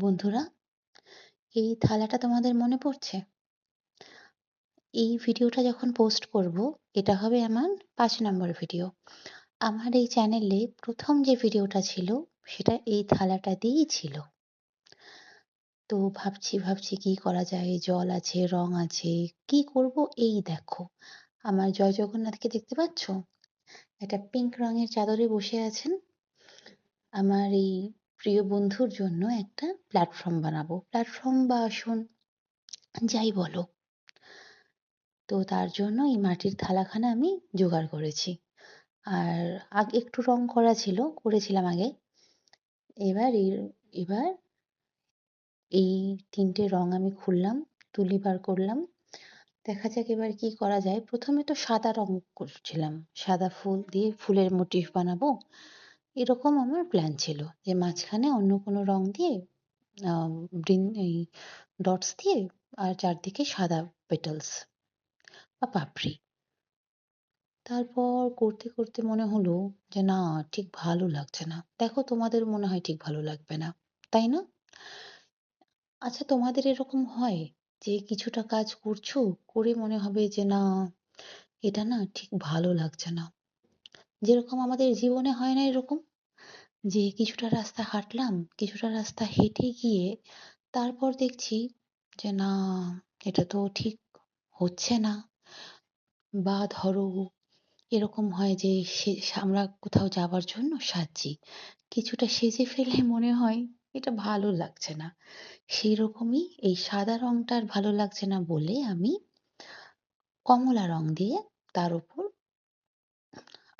বন্ধুরা, এই থালাটা তোমাদের মনে পড়ছে? এই ভিডিওটা যখন পোস্ট করব, এটা হবে আমার পাঁচ নম্বর ভিডিও আমার এই চ্যানেলে প্রথম যে ভিডিওটা ছিল, সেটা এই থালাটা দিয়েই ছিল। তো ভাবছি ভাবছি কি করা যায়? জল আছে, রং আছে, কি করব? এই দেখো। আমার জয় জগন্নাথকে দেখতে পাচ্ছ? একটা পিঙ্ক রঙের চাদরে বসে আছেন। আমার এই প্রিয় বন্ধুর জন্য একটা প্ল্যাটফর্ম বানাবো। প্ল্যাটফর্ম বা আসন, যাই বলো। তো তার জন্য এই মাটির থালাখানা আমি জোগাড় করেছি। আর আগে, একটু রং করা ছিল, করেছিলাম আগে। এবার এবার এই তিনটে রং আমি খুললাম, তুলি বার করলাম। দেখা যাক এবার কি করা যায়। প্রথমে তো সাদা রং করছিলাম। সাদা ফুল দিয়ে ফুলের মোটিভ বানাবো। এরকম আমার প্ল্যান ছিল যে মাঝখানে অন্য কোনো রং দিয়ে এই ডটস দিয়ে আর চারদিকে সাদা পেটালস বা পাপড়ি। তারপর করতে করতে মনে হলো যে না, ঠিক ভালো লাগছে না। দেখো তোমাদের মনে হয় ঠিক ভালো লাগবে না, তাই না? আচ্ছা তোমাদের এরকম হয় যে কিছুটা কাজ করছ, করে মনে হবে যে না, এটা না ঠিক ভালো লাগছে না। যেরকম আমাদের জীবনে হয় না এরকম, যে কিছুটা রাস্তা হাঁটলাম, কিছুটা রাস্তা হেঁটে গিয়ে তারপর দেখছি যে না, এটা তো ঠিক হচ্ছে না। বা ধরো এরকম হয় যে সে, আমরা কোথাও যাবার জন্য সাজছি, কিছুটা সেজে ফেলে মনে হয় এটা ভালো লাগছে না। সেই রকমই এই সাদা রংটা আর ভালো লাগছে না বলে আমি কমলা রং দিয়ে তার উপর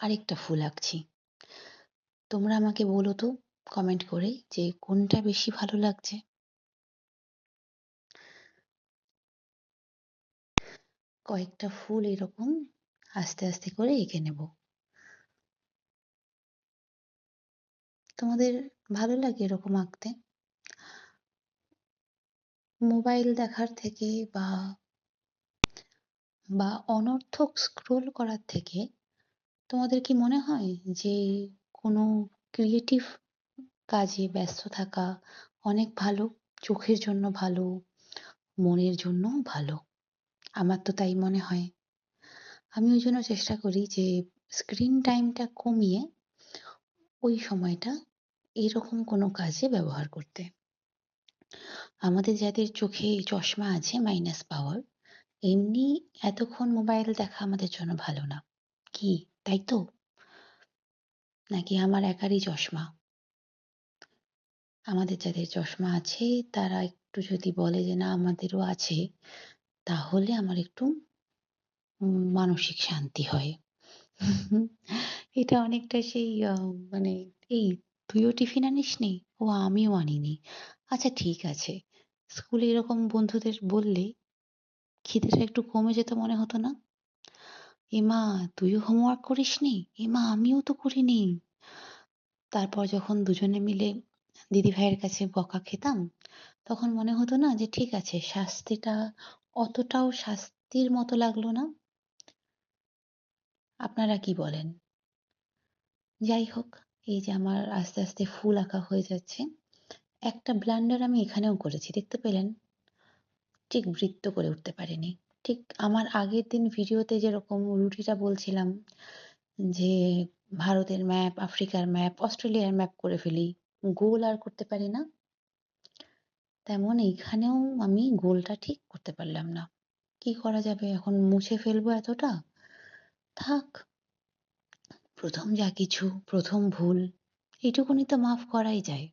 আরেকটা ফুল আঁকছি। তোমরা আমাকে বলো তো কমেন্ট করে যে কোনটা বেশি ভালো লাগছে? কয়েকটা ফুল এরকম আস্তে আস্তে করে এঁকে নেব। তোমাদের ভালো লাগে এরকম আঁকতে? মোবাইল দেখার থেকে বা বা অনর্থক স্ক্রোল করার থেকে তোমাদের কি মনে হয় যে কোনো ক্রিয়েটিভ কাজে ব্যস্ত থাকা অনেক ভালো, চোখের জন্য ভালো, মনের জন্যও ভালো? আমার তো তাই মনে হয়। আমি ওই জন্য চেষ্টা করি যে স্ক্রিন টাইমটা কমিয়ে ওই সময়টা এরকম কোনো কাজে ব্যবহার করতে। আমাদের যাদের চোখে চশমা আছে মাইনাস পাওয়ার এমনি এতক্ষণ মোবাইল দেখা আমাদের জন্য ভালো না। কি? তাই তো নাকি আমার একারই চশমা? আমাদের যাদের চশমা আছে, তারা একটু যদি বলে যে, না, আমাদেরও আছে, তাহলে আমার একটু মানসিক শান্তি হয়। এটা অনেকটা সেই মানে এই, তুইও টিফিন আনিস নি? ও, আমিও আনিনি। আচ্ছা ঠিক আছে। স্কুলে এরকম বন্ধুদের বললে খিদেটা একটু কমে যেত মনে হতো না? এমা, তুইও হোমওয়ার্ক করিস নি এমা, আমিও তো করিনি। তারপর যখন দুজনে মিলে দিদি ভাইয়ের কাছে বকা খেতাম, তখন মনে হতো না যে ঠিক আছে, শাস্তিটা অতটাও শাস্তির মতো লাগল না। আপনারা কি বলেন? যাই হোক, এই যে আমার আস্তে আস্তে ফুল আঁকা হয়ে যাচ্ছে, একটা ব্লান্ডার আমি এখানেও করেছি, দেখতে পেলেন? ঠিক বৃত্ত করে উঠতে পারিনি। ঠিক আমার আগের দিন ভিডিওতে যেরকম রুটিটা বলছিলাম যে ভারতের ম্যাপ, আফ্রিকার ম্যাপ, অস্ট্রেলিয়ার ম্যাপ করে ফেলি, গোল আর করতে পারি না। তেমন এইখানেও আমি গোলটা ঠিক করতে পারলাম না। কি করা যাবে? এখন মুছে ফেলব এতটা? থাক, প্রথম যা কিছু, প্রথম ভুল, এইটুকুনি তো মাফ করাই যায়।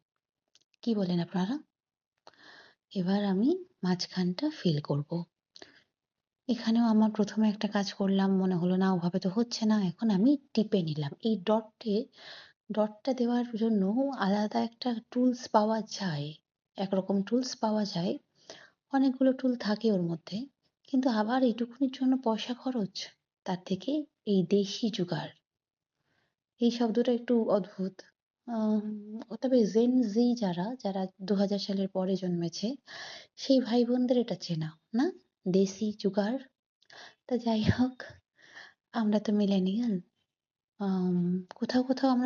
কি বলেন আপনারা? এবার আমি মাঝখানটা ফিল করব। এখানেও আমার প্রথমে একটা কাজ করলাম, মনে হলো না, ওভাবে তো হচ্ছে না। এখন আমি টিপে নিলাম। এই ডটে, ডটটা দেওয়ার জন্য আলাদা একটা টুলস পাওয়া যায়। একরকম টুলস পাওয়া যায়। অনেকগুলো টুল থাকে ওর মধ্যে। কিন্তু আবার এইটুকুনির জন্য পয়সা খরচ, তার থেকে এই দেশি জুগার এই শব্দটা একটু অদ্ভুত। তবে জেন জি যারা যারা দু হাজার সালের পরে জন্মেছে, সেই ভাই বোনদের এটা চেনা, না? দেশি জুগার তা যাই হোক আমরা তো মিলেনিয়াল। কোথাও কোথাও আমরা